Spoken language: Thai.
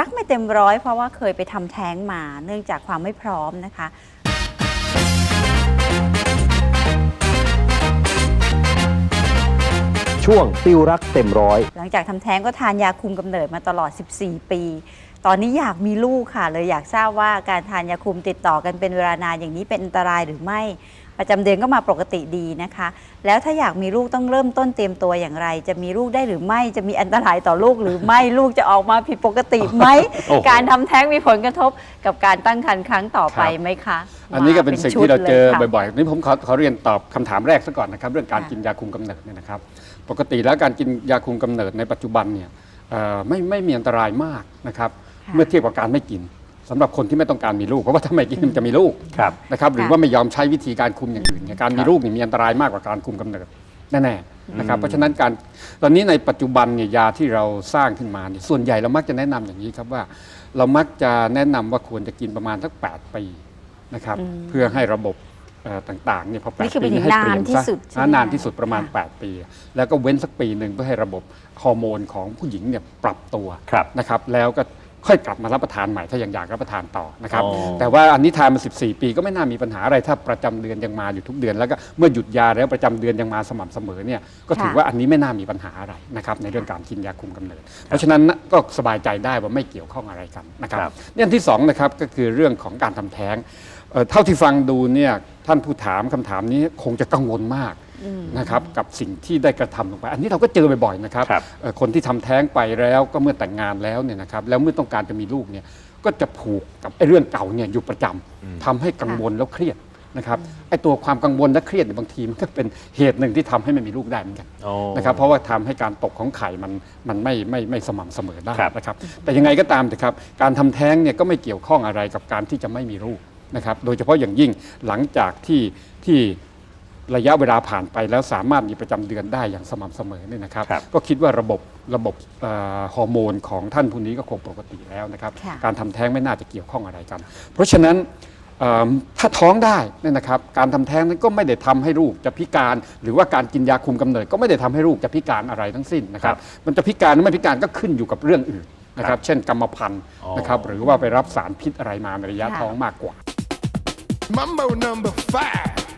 รักไม่เต็มร้อยเพราะว่าเคยไปทำแท้งมาเนื่องจากความไม่พร้อมนะคะ ช่วงติวรักเต็มร้อย หลังจากทำแท้งก็ทานยาคุมกำเนิดมาตลอด 14 ปี ตอนนี้อยากมีลูกค่ะ เลยอยากทราบว่าการทานยาคุมติดต่อกันเป็นเวลานานอย่างนี้เป็นอันตรายหรือไม่ ประจำเดือนก็มาปกติดีนะคะ แล้วถ้าอยากมีลูกต้องเริ่มต้นเตรียมตัวอย่างไร จะมีลูกได้หรือไม่จะมีอันตรายต่อลูกหรือไม่ลูกจะออกมาผิดปกติไหมโอ้โห การทำแท้งมีผลกระทบกับการตั้งครรภ์ครั้งต่อไปไหมคะอันนี้ก็เป็นสิ่งที่เราเจอมป็นชุดลยค่ะ บ่อยๆนี่ผมขอขอเรียนตอบคำถามแรกซะก่อนนะครับ เรื่องการค่ะกินยาคุมกำเนิดเนี่ยนะครับ ปกติแล้วการกินยาคุมกำเนิดในปัจจุบันเนี่ยเอ่อไม่ไม่มีอันตรายมากนะครับ ค่ะ เมื่อเทียบกับการไม่กิน สำหรับคนที่ไม่ต้องการมีลูก เพราะว่าถ้าไม่กินมันจะมีลูกครับนะครับหรือค่ะว่าไม่ยอมใช้วิธีการคุมอย่างอื่นเนี่ยการมีครับลูกนี่มีอันตรายมากกว่าการคุมกำเนิดแน่ๆนะครับเพราะฉะนั้นการตอนนี้ในปัจจุบันเนี่ยยาที่เราสร้างขึ้นมาเนี่ยส่วนใหญ่เรามักจะแนะนำอย่างนี้ครับว่า เรามักจะแนะนำว่าควรจะกินประมาณสัก8ปีนะครับอืมเพื่อให้ระบบเอ่อต่างๆเนี่ยพอแปนี่ดคือปีเป็นให้เปลี่ยนนานที่ซะสุดใช่ไหมอ่านานที่สุดประมาณค่ะ8ปี แล้วก็เว้นสักปีหนึ่งเพื่อให้ระบบฮอร์โมนของผู้หญิงเนี่ยปรับตัวครับนะครับแล้วก็ ค่อยกลับมารับประทานใหม่ถ้ายังอยากรับประทานต่อนะครับอ๋อ แต่ว่าอันนี้ทานมา 14 ปีก็ไม่น่ามีปัญหาอะไรถ้าประจำเดือนยังมาอยู่ทุกเดือน แล้วก็เมื่อหยุดยาแล้วประจำเดือนยังมาสม่ำเสมอเนี่ยก็ถือค่ะว่าอันนี้ไม่น่ามีปัญหาอะไรนะครับในเรื่องการกินยาคุมกำเนิด เพราะฉะนั้นก็สบายใจได้ว่าไม่เกี่ยวข้องอะไรกันนะครับครับ เรื่องที่สองนะครับก็คือเรื่องของการทำแท้งเอ่อเท่าที่ฟังดูเนี่ยท่านผู้ถามคำถามนี้คงจะกังวลมาก นะครับกับสิ่งที่ได้กระทำลงไป อันนี้เราก็เจอบ่อยๆนะครับครับ เอ่อคนที่ทำแท้งไปแล้วก็เมื่อแต่งงานแล้วเนี่ยนะครับแล้วเมื่อต้องการจะมีลูกเนี่ยก็จะผูกกับไอ้เรื่องเก่าเนี่ยอยู่ประจำทำให้กังวลแล้วเครียดนะครับไอ้ตัวความกังวลและเครียดเนี่ยบางทีมันก็เป็นเหตุหนึ่งที่ทำให้ไม่มีลูกได้เหมือนกันโอ้นะครับเพราะว่าทำให้การตกของไข่มันมันไม่ไม่ไม่สม่ำเสมอได้ครับ นะครับแต่ยังไงก็ตามนะครับการทำแท้งเนี่ยก็ไม่เกี่ยวข้องอะไรกับการที่จะไม่มีลูกนะครับโดยเฉพาะอย่างยิ่งหลังจากที่ที่ ระยะเวลาผ่านไปแล้วสามารถมีประจำเดือนได้อย่างสม่ำเสมอเนี่ยนะครับ ครับ ก็คิดว่าระบบระบบเอ่อฮอร์โมนของท่านผู้นี้ก็คงปกติแล้วนะครับ ค่ะ การทำแท้งไม่น่าจะเกี่ยวข้องอะไรกัน เพราะฉะนั้นเอิ่มถ้าท้องได้เนี่ยนะครับ การทำแท้งนั้นก็ไม่ได้ทำให้ลูกจะพิการ หรือว่าการกินยาคุมกำเนิดก็ไม่ได้ทำให้ลูกจะพิการอะไรทั้งสิ้นนะครับ มันจะพิการหรือไม่พิการก็ขึ้นอยู่กับเรื่องอื่นนะครับ เช่นกรรมพันธุ์อ๋อนะครับ หรือว่าไปรับสารพิษอะไรมาในระยะค่ะ ท้องมากกว่า Mambo number five.